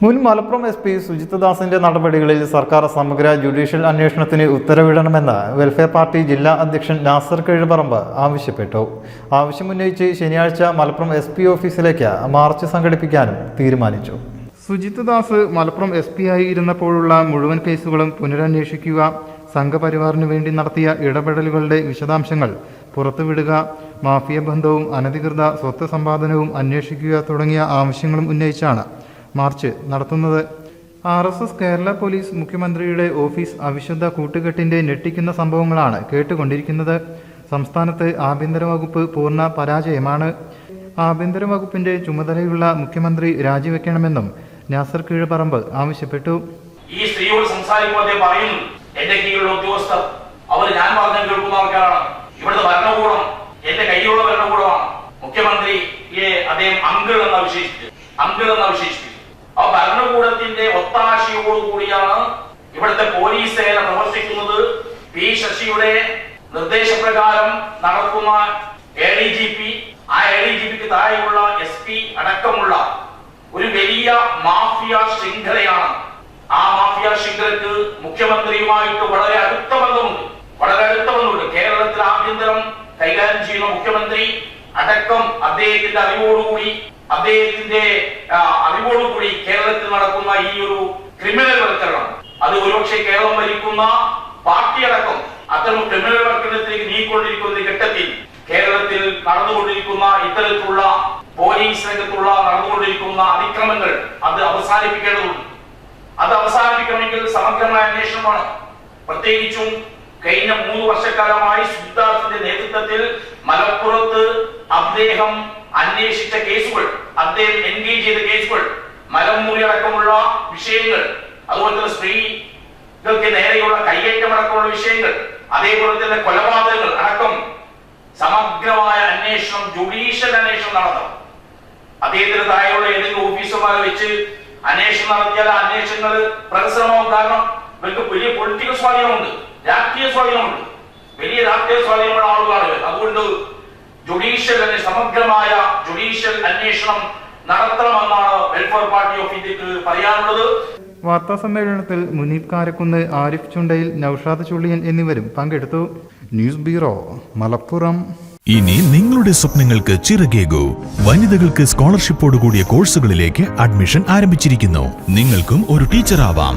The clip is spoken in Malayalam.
മുൻ മലപ്പുറം എസ് പി സുജിത്ദാസിന്റെ നടപടികളിൽ സർക്കാർ സമഗ്ര ജുഡീഷ്യൽ അന്വേഷണത്തിന് ഉത്തരവിടണമെന്ന് വെൽഫെയർ പാർട്ടി ജില്ലാ അധ്യക്ഷൻ നാസർ കിഴുപറമ്പ് ആവശ്യപ്പെട്ടു. ആവശ്യമുന്നയിച്ച് ശനിയാഴ്ച മലപ്പുറം എസ് പി ഓഫീസിലേക്ക് മാർച്ച് സംഘടിപ്പിക്കാനും തീരുമാനിച്ചു. സുജിത് ദാസ് മലപ്പുറം എസ് പി ആയി ഇരുന്നപ്പോഴുള്ള മുഴുവൻ കേസുകളും പുനരന്വേഷിക്കുക സംഘപരിവാറിന് വേണ്ടി നടത്തിയ ഇടപെടലുകളുടെ വിശദാംശങ്ങൾ പുറത്തുവിടുക മാഫിയ ബന്ധവും അനധികൃത സ്വത്ത് സമ്പാദനവും അന്വേഷിക്കുക തുടങ്ങിയ ആവശ്യങ്ങളും ഉന്നയിച്ചാണ് മാർച്ച് നടത്തുന്നത്. R S S Kerala police മുഖ്യമന്ത്രിയുടെ ഓഫീസ് അവിശുദ്ധ കൂട്ടുകെട്ടിന്റെ ഞെട്ടിക്കുന്ന സംഭവങ്ങളാണ് കേട്ടുകൊണ്ടിരിക്കുന്നത്. സംസ്ഥാനത്ത് ആഭ്യന്തര വകുപ്പ് പൂർണ പരാജയമാണ്. ആഭ്യന്തര വകുപ്പിന്റെ ചുമതലയുള്ള മുഖ്യമന്ത്രി രാജിവെക്കണമെന്നും നാസർ കീഴ്പറമ്പ് ആവശ്യപ്പെട്ടു. ഈ സ്ത്രീയോട് സംസാരിക്കുമ്പോൾ അദ്ദേഹം പറയുന്നു എന്റെ കീഴിലുള്ള ഉദ്യോഗസ്ഥർ അവർ ഞാൻ പറഞ്ഞ കേൾക്കുന്ന ആൾക്കാരാണ്. ഇവിടുത്തെ ഭരണകൂടം എന്റെ കയ്യിലുള്ള ഭരണകൂടമാണ്. മുഖ്യമന്ത്രിയെ അദ്ദേഹം അങ്കിൾ എന്ന് വിശേഷിപ്പിച്ചു അങ്കിൾ എന്ന് വിശേഷിപ്പിച്ചു ആ ഭരണകൂടത്തിന്റെ ഒത്താശയോടുകൂടിയാണ് ഇവിടുത്തെ പോലീസ് സേന പ്രവർത്തിക്കുന്നത്. പി ശശിയുടെ നിർദ്ദേശപ്രകാരം നടക്കുന്ന എ ഡി ജി പി ആ എ ഡി ജി പിക്ക് താഴെയുള്ള എസ് പി അടക്കമുള്ള ഒരു വലിയ മാഫിയ ശൃംഖലയാണ്. ആ മാഫിയ ശൃംഖലക്ക് മുഖ്യമന്ത്രിയുമായിട്ട് വളരെ അടുത്ത ബന്ധമുണ്ട്. വളരെ അടുത്ത ബന്ധമുണ്ട്. കേരളത്തിൽ ആഭ്യന്തരം കൈകാര്യം ചെയ്യുന്ന മുഖ്യമന്ത്രി അടക്കം അദ്ദേഹത്തിന്റെ അറിവോടുകൂടി അദ്ദേഹത്തിന്റെ അറിവോടുകൂടി നടക്കുന്ന ഈ ഒരു ക്രിമിനൽ വൽക്കരണം. അത് ഒരുപക്ഷെ കേരളം ഭരിക്കുന്ന പാർട്ടി അടക്കം അത്തരം ക്രിമിനൽ വൽക്കരണത്തിലേക്ക് നീക്കൊണ്ടിരിക്കുന്ന ഘട്ടത്തിൽ കേരളത്തിൽ നടന്നുകൊണ്ടിരിക്കുന്ന ഇത്തരത്തിലുള്ള പോലീസ് രംഗത്തുള്ള നടന്നുകൊണ്ടിരിക്കുന്ന അതിക്രമങ്ങൾ അത് അവസാനിപ്പിക്കേണ്ടതുണ്ട്. അത് അവസാനിപ്പിക്കണമെങ്കിൽ സമഗ്രമായ അന്വേഷണമാണ്. പ്രത്യേകിച്ചും കഴിഞ്ഞ മൂന്ന് വർഷക്കാലമായി സുദ്ധാർത്ഥിന്റെ നേതൃത്വത്തിൽ മലപ്പുറത്ത് അദ്ദേഹം അന്വേഷിച്ച കേസുകൾ അദ്ദേഹം എൻഗേജ് ചെയ്ത കേസുകൾ മലമുറി അടക്കമുള്ള വിഷയങ്ങൾ. അതുപോലെ തന്നെ സ്ത്രീകൾക്ക് നേരെയുള്ള കയ്യേറ്റം അടക്കമുള്ള വിഷയങ്ങൾ. അതേപോലെ തന്നെ കൊലപാതകങ്ങൾ അടക്കം സമഗ്രമായ അന്വേഷണം ജുഡീഷ്യൽ അന്വേഷണം നടത്തണം. അദ്ദേഹത്തിന് താഴെയുള്ള ഏതെങ്കിലും ഓഫീസർമാരെ വെച്ച് അന്വേഷണം നടത്തിയാൽ അന്വേഷണങ്ങൾ പ്രഹസനമാവും. കാരണം ഇവർക്ക് വലിയ പൊളിറ്റിക്കൽ സ്വാധീനമുണ്ട് രാഷ്ട്രീയ സ്വാധീനമുണ്ട്. വലിയ രാഷ്ട്രീയ സ്വാധീനമുള്ള ആളുകളാണ് അതുകൊണ്ട് ജുഡീഷ്യൽ സമഗ്രമായ ജുഡീഷ്യൽ അന്വേഷണം നടത്തണമെന്നാണ് വെൽഫെയർ പാർട്ടി ഓഫ് ഇന്ത്യയ്ക്ക് പറയാനുള്ളത്. വാർത്താ സമ്മേളനത്തിൽ മുനീബ് കാരക്കുന്ന് ആരിഫ് ചുണ്ടയിൽ നൌഷാദ് ചുള്ളിയൻ എന്നിവരും പങ്കെടുത്തു. News bureau Malappuram. ഇനി നിങ്ങളുടെ സ്വപ്നങ്ങൾക്ക് ചിറകേകൂ. വനിതകൾക്ക് സ്കോളർഷിപ്പോടുകൂടിയ കോഴ്സുകളിലേക്ക് അഡ്മിഷൻ ആരംഭിച്ചിരിക്കുന്നു. നിങ്ങൾക്കും ഒരു ടീച്ചർ ആവാം